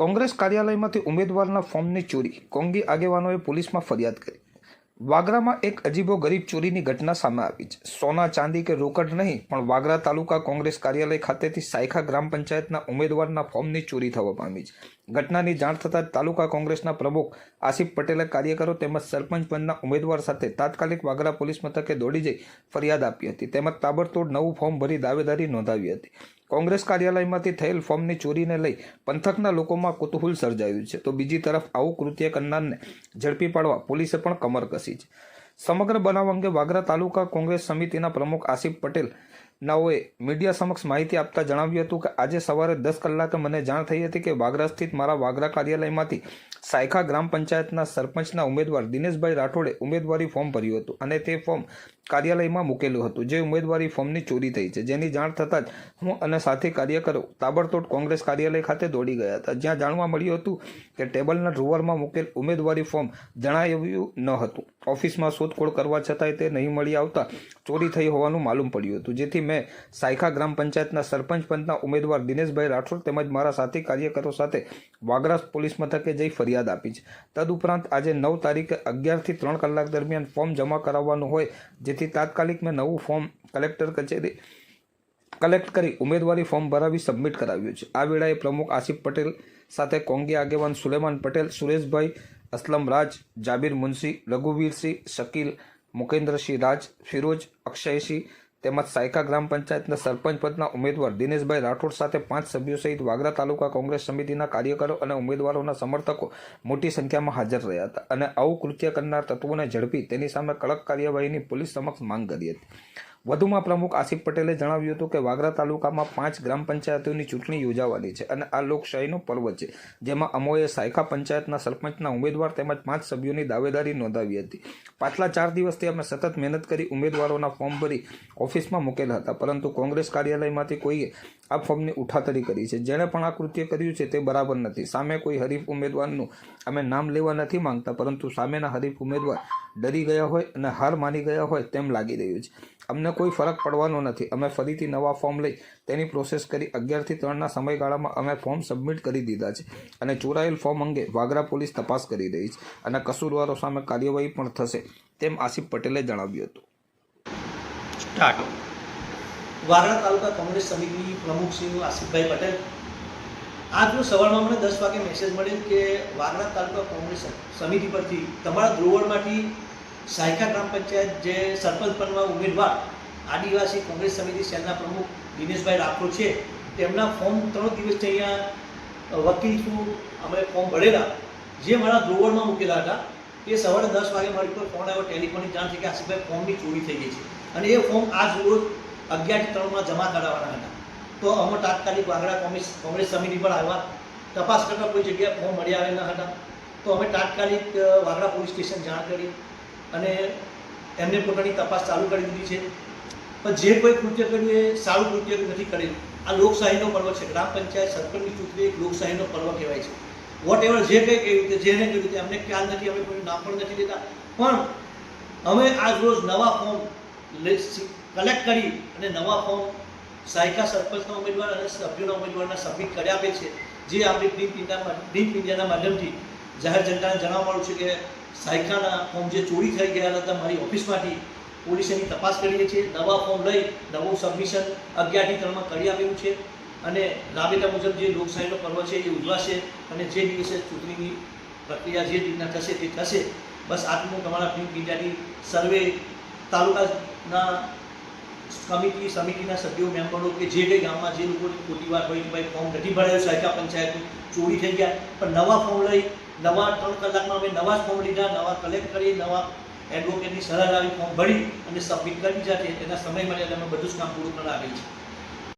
કોંગ્રેસ કાર્યાલયમાંથી ઉમેદવારના ફોર્મની ચોરી, કોંગી આગેવાનોએ પોલીસમાં ફરિયાદ કરી. વાગરામાં એક અજીબો ગરીબ ચોરીની ઘટના સામે આવી છે. સોના, ચાંદી કે રોકડ નહીં, પણ વાગરા તાલુકા કોંગ્રેસ કાર્યાલય ખાતેથી સાયખા ગ્રામ પંચાયતના ઉમેદવારના ફોર્મની ચોરી થવા પામી છે. ઘટનાની જાણ થતાં તાલુકા કોંગ્રેસના પ્રમુખ આસિફ પટેલે કાર્યકરો તેમજ સરપંચ પદના ઉમેદવાર સાથે તાત્કાલિક વાગરા પોલીસ મથકે દોડી જઈ ફરિયાદ આપી હતી. તેમજ તાબડતોડ નવું ફોર્મ ભરી દાવેદારી નોંધાવી હતી. કોંગ્રેસ કાર્યાલયમાંથી થયેલ ફોર્મની ચોરીને લઈ પંથકના લોકોમાં કુતૂહલ સર્જાયું છે. તો બીજી તરફ આવું કૃત્ય કરનારને ઝડપી પાડવા પોલીસે પણ કમર કસી છે. સમગ્ર બનાવ અંગે વાગરા તાલુકા કોંગ્રેસ સમિતિના પ્રમુખ આસિફ પટેલ નાઓએ મીડિયા સમક્ષ માહિતી આપતા જણાવ્યું હતું કે, આજે સવારે દસ કલાકે મને જાણ થઈ હતી કે વાગરા સ્થિત મારા વાગરા કાર્યાલયમાંથી સાયખા ગ્રામ પંચાયતના સરપંચના ઉમેદવાર દિનેશભાઈ રાઠોડે ઉમેદવારી ફોર્મ ભર્યું હતું અને તે ફોર્મ કાર્યાલયમાં મૂકેલું હતું. જે ઉમેદવારી ફોર્મની ચોરી થઈ છે. જેની જાણ થતાં જ હું અને સાથી કાર્યકરો તાબડતોડ કોંગ્રેસ કાર્યાલય ખાતે દોડી ગયા હતા. જ્યાં જાણવા મળ્યું હતું કે ટેબલના ડ્રોવરમાં મૂકેલ ઉમેદવારી ફોર્મ જણાવ્યું ન હતું. ઓફિસમાં શોધખોળ કરવા છતાંય તે નહીં મળી આવતા ચોરી થઈ હોવાનું માલુમ પડ્યું હતું. જેથી મેં સાયખા ગ્રામ પંચાયતના સરપંચ પંચના ઉમેદવાર દિનેશભાઈ રાઠોડ તેમજ મારા સાથી કાર્યકરો સાથે વાગરા પોલીસ મથકે જઈ ફરિયાદ આપી છે. તદુપરાંત આજે નવ તારીખે અગિયારથી ત્રણ કલાક દરમિયાન ફોર્મ જમા કરાવવાનું હોય, જેથી તાત્કાલિક મેં નવું ફોર્મ કલેક્ટર કચેરી કલેક્ટ કરી ઉમેદવારી ફોર્મ ભરાવી સબમિટ કરાવ્યું છે. આ વેળાએ પ્રમુખ આસિફ પટેલ સાથે કોંગી આગેવાન સુલેમાન પટેલ, સુરેશભાઈ અસલમ રાજ જાબીર મુનશી રઘુવીરસિંહ શકીલ મુકેન્દ્રસિંહ રાજ, ફિરોજ અક્ષયસિંહ તેમજ સાયકા ગ્રામ પંચાયતના સરપંચ પદના ઉમેદવાર દિનેશભાઈ રાઠોડ સાથે પાંચ સભ્યો સહિત વાગરા તાલુકા કોંગ્રેસ સમિતિના કાર્યકરો અને ઉમેદવારોના સમર્થકો મોટી સંખ્યામાં હાજર રહ્યા હતા. અને આવું કૃત્ય કરનાર તત્વોને ઝડપી તેની સામે કડક કાર્યવાહીની પોલીસ સમક્ષ માંગ કરી હતી. વધુમાં પ્રમુખ આસિફ પટેલે જણાવ્યું હતું કે વાગરા તાલુકામાં પાંચ ગ્રામ પંચાયતોની ચૂંટણી યોજાવાની છે અને આ લોકશાહીનો પર્વ છે. જેમાં અમોએ સાયખા પંચાયતના સરપંચના ઉમેદવાર તેમજ પાંચ સભ્યોની દાવેદારી નોંધાવી હતી. પાછલા ચાર દિવસથી અમે સતત મહેનત કરી ઉમેદવારોના ફોર્મ ભરી ઓફિસમાં મૂકેલા હતા, પરંતુ કોંગ્રેસ કાર્યાલયમાંથી કોઈએ આ ફોર્મની ઉઠાતરી કરી છે. જેણે પણ આ કૃત્ય કર્યું છે તે બરાબર નથી. સામે કોઈ હરીફ ઉમેદવારનું અમે નામ લેવા નથી માંગતા, પરંતુ સામેના હરીફ ઉમેદવાર ડરી ગયા હોય અને હાર માની ગયા હોય તેમ લાગી રહ્યું છે. અમને કોઈ ફરક પડવાનો નથી. અમે ફરીથી નવા ફોર્મ લઈ તેની પ્રોસેસ કરી અગિયારથી ત્રણના સમયગાળામાં અમે ફોર્મ સબમિટ કરી દીધા છે અને ચોરાયેલ ફોર્મ અંગે વાગરા પોલીસ તપાસ કરી રહી છે અને કસૂરવારો સામે કાર્યવાહી પણ થશે તેમ આસિફ પટેલે જણાવ્યું હતું. સ્ટાર્ટ. વાગડા તાલુકા કોંગ્રેસ સમિતિ પ્રમુખ શ્રી આસિફભાઈ પટેલ. આજનું સવારમાં મને દસ વાગે મેસેજ મળેલ કે વાગડા તાલુકા કોંગ્રેસ સમિતિ પરથી તમારા ધ્રુવણમાંથી સાયકા ગ્રામ પંચાયત જે સરપંચ પદના ઉમેદવાર આદિવાસી કોંગ્રેસ સમિતિ શહેરના પ્રમુખ દિનેશભાઈ રાઠોડ છે, તેમના ફોર્મ ત્રણ દિવસથી અહીંયા વકીલ છું, અમે ફોર્મ ભરેલા. જે મારા ધ્રુવણમાં મૂકેલા હતા, એ સવારે દસ વાગે મારી પર ફોન આવ્યો ટેલિફોનની જાણ થઈ કે આસિફભાઈ ફોર્મની ચોરી થઈ ગઈ છે. અને એ ફોર્મ આજ રોજ અગિયારથી ત્રણમાં જમા કરાવવાના હતા. તો અમે તાત્કાલિક વાગડા કોંગ્રેસ કોંગ્રેસ સમિતિ પર આવ્યા. તપાસ કરતા કોઈ જગ્યાએ ફોર્મ મળી આવેલા હતા. તો અમે તાત્કાલિક વાગડા પોલીસ સ્ટેશન જાણ કરી અને એમને પોતાની તપાસ ચાલુ કરી દીધી છે. પણ જે કોઈ કૃત્ય કર્યું એ સારું કૃત્ય નથી કરેલું. આ લોકશાહીનો પર્વ છે. ગ્રામ પંચાયત સરપંચની ચૂંટણી એક લોકશાહીનો પર્વ કહેવાય છે. વોટ એવર જે કંઈ કહ્યું તે જેને કહ્યું તે અમને ખ્યાલ નથી. અમે કોઈ નામ પણ નથી લેતા. પણ અમે આજ રોજ નવા ફોર્મ કલેક્ટ કરી અને નવા ફોર્મ સાયકા સરપંચના ઉમેદવાર અને સભ્યોના ઉમેદવારના સબમિટ કરી આપે છે. જે આપણી ડીપ ઇન્ડિયામાં ડીપ ઇન્ડિયાના માધ્યમથી જાહેર જનતાને જણાવવા મળ્યું છે કે સાયકાના ફોર્મ જે ચોરી થઈ ગયા હતા મારી ઓફિસમાંથી પોલીસે એની તપાસ કરીએ છીએ નવા ફોર્મ લઈ નવું સબમિશન અગિયારથી ત્રણમાં કરી આપેલું છે. અને રાબેતા મુજબ જે લોકશાહીનો પર્વ છે એ ઉજવાશે અને જે દિવસે ચૂંટણીની પ્રક્રિયા જે રીતના થશે તે થશે. બસ આટલું તમારા ડીપ ઇન્ડિયાની સર્વે તાલુકાના કમિટી સમિતિના સભ્યો, મેમ્બરો કે જે કંઈ ગામમાં જે લોકો ખોટી વાત હોય કે ભાઈ ફોર્મ નથી ભરાયું, સાયકા પંચાયતનું ચોરી થઈ ગયા. પણ નવા ફોર્મ લઈ, નવા ત્રણ કલાકમાં અમે નવા જ ફોર્મ લીધા, નવા કલેક્ટ કરી નવા એડવોકેટની સલાહ લાવી ફોર્મ ભરી અને સબમિટ કરી છે. તેના સમય મર્યાદામાં બધું જ કામ પૂરું કરાવેલ છે.